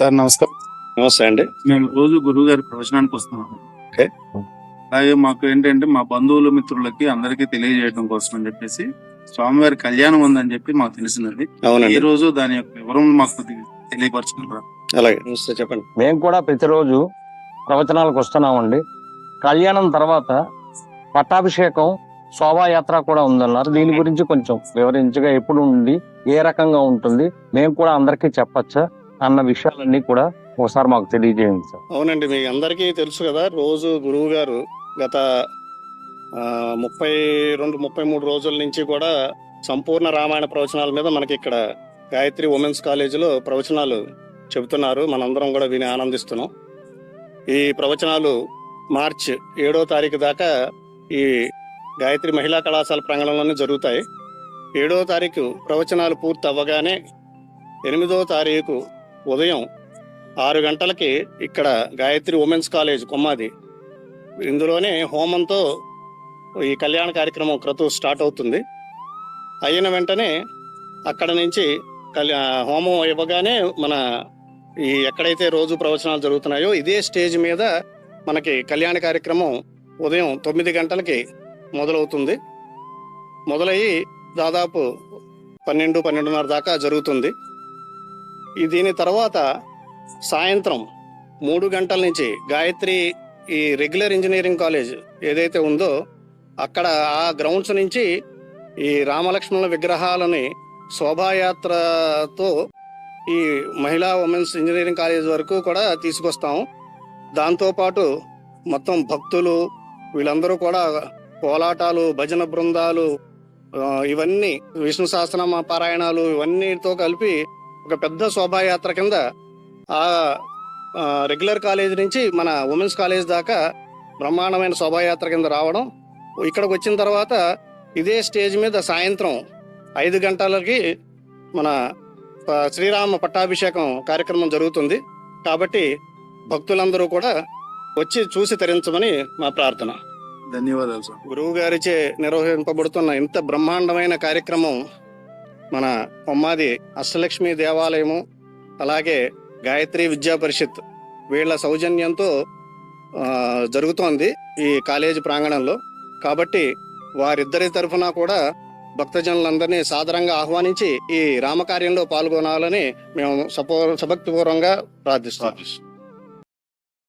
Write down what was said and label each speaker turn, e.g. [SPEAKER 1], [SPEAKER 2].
[SPEAKER 1] Sir నమస్కారం.
[SPEAKER 2] నమస్తే అండి.
[SPEAKER 1] మేము రోజు గురువు గారి ప్రవచనానికి వస్తున్నాము.
[SPEAKER 2] ఓకే.
[SPEAKER 1] అలాగే మాకు ఏంటంటే మా బంధువుల మిత్రులకి అందరికీ తెలియజేయడం కోసం అని చెప్పేసి స్వామివారి కళ్యాణం ఉందని చెప్పి మాకు తెలిసినది. ఈ రోజు దాని యొక్క వివరం మాకు కొద్దిగా తెలియపరచుకుంటారు
[SPEAKER 2] అలాగే. నమస్తే చెప్పండి.
[SPEAKER 3] మేము కూడా ప్రతిరోజు ప్రవచనాలకు వస్తున్నామండి. కళ్యాణం తర్వాత పట్టాభిషేకం శోభాయాత్ర కూడా ఉందన్నారు. దీని గురించి కొంచెం వివరించగా ఎప్పుడు ఉంది ఏ రకంగా ఉంటుంది మేము కూడా అందరికీ చెప్పచ్చా? అన్న విషయాలన్నీ కూడా ఒకసారి మాకు తెలియజేయండి సార్.
[SPEAKER 2] అవునండి మీ అందరికీ తెలుసు కదా రోజు గురువు గారు గత ముప్పై రెండు ముప్పై మూడు రోజుల నుంచి కూడా సంపూర్ణ రామాయణ ప్రవచనాల మీద మనకి ఇక్కడ గాయత్రి ఉమెన్స్ కాలేజీలో ప్రవచనాలు చెబుతున్నారు. మనందరం కూడా విని ఆనందిస్తున్నాం. ఈ ప్రవచనాలు మార్చ్ ఏడో తారీఖు దాకా ఈ గాయత్రి మహిళా కళాశాల ప్రాంగణంలోనే జరుగుతాయి. ఏడో తారీఖు ప్రవచనాలు పూర్తి అవ్వగానే ఎనిమిదో తారీఖు ఉదయం ఆరు గంటలకి ఇక్కడ గాయత్రి ఉమెన్స్ కాలేజ్ కొమ్మాది. ఇందులోనే హోమంతో ఈ కళ్యాణ కార్యక్రమం క్రతు స్టార్ట్ అవుతుంది. అయిన వెంటనే అక్కడ నుంచి కళ్యా హోమం ఇవ్వగానే మన ఈ ఎక్కడైతే రోజు ప్రవచనాలు జరుగుతున్నాయో ఇదే స్టేజ్ మీద మనకి కళ్యాణ కార్యక్రమం ఉదయం తొమ్మిది గంటలకి మొదలవుతుంది. మొదలయ్యి దాదాపు పన్నెండు పన్నెండున్నర దాకా జరుగుతుంది. దీని తర్వాత సాయంత్రం మూడు గంటల నుంచి గాయత్రి ఈ రెగ్యులర్ ఇంజనీరింగ్ కాలేజ్ ఏదైతే ఉందో అక్కడ ఆ గ్రౌండ్స్ నుంచి ఈ రామలక్ష్మణుల విగ్రహాలని శోభాయాత్రతో ఈ మహిళా ఉమెన్స్ ఇంజనీరింగ్ కాలేజ్ వరకు కూడా తీసుకొస్తాము దాంతోపాటు మొత్తం భక్తులు వీళ్ళందరూ కూడా కోలాటాలు భజన బృందాలు ఇవన్నీ విష్ణు సహస్రనామ పారాయణాలు ఇవన్నీతో కలిపి ఒక పెద్ద శోభాయాత్ర కింద ఆ రెగ్యులర్ కాలేజ్ నుంచి మన ఉమెన్స్ కాలేజ్ దాకా బ్రహ్మాండమైన శోభాయాత్ర కింద రావడం. ఇక్కడికి వచ్చిన తర్వాత ఇదే స్టేజ్ మీద సాయంత్రం ఐదు గంటలకి మన శ్రీరామ పట్టాభిషేకం కార్యక్రమం జరుగుతుంది. కాబట్టి భక్తులందరూ కూడా వచ్చి చూసి తరించమని మా ప్రార్థన.
[SPEAKER 1] ధన్యవాదాలు సార్.
[SPEAKER 2] గురువు గారిచే నిర్వహింపబడుతున్న ఇంత బ్రహ్మాండమైన కార్యక్రమం మన ఉమ్మాది అష్టలక్ష్మి దేవాలయము అలాగే గాయత్రి విద్యా పరిషత్ వీళ్ళ సౌజన్యంతో జరుగుతోంది ఈ కాలేజీ ప్రాంగణంలో. కాబట్టి వారిద్దరి తరఫున కూడా భక్తజనులందరినీ సాదరంగా ఆహ్వానించి ఈ రామకార్యంలో పాల్గొనాలని మేము సపో సభక్తిపూర్వంగా ప్రార్థిస్తాం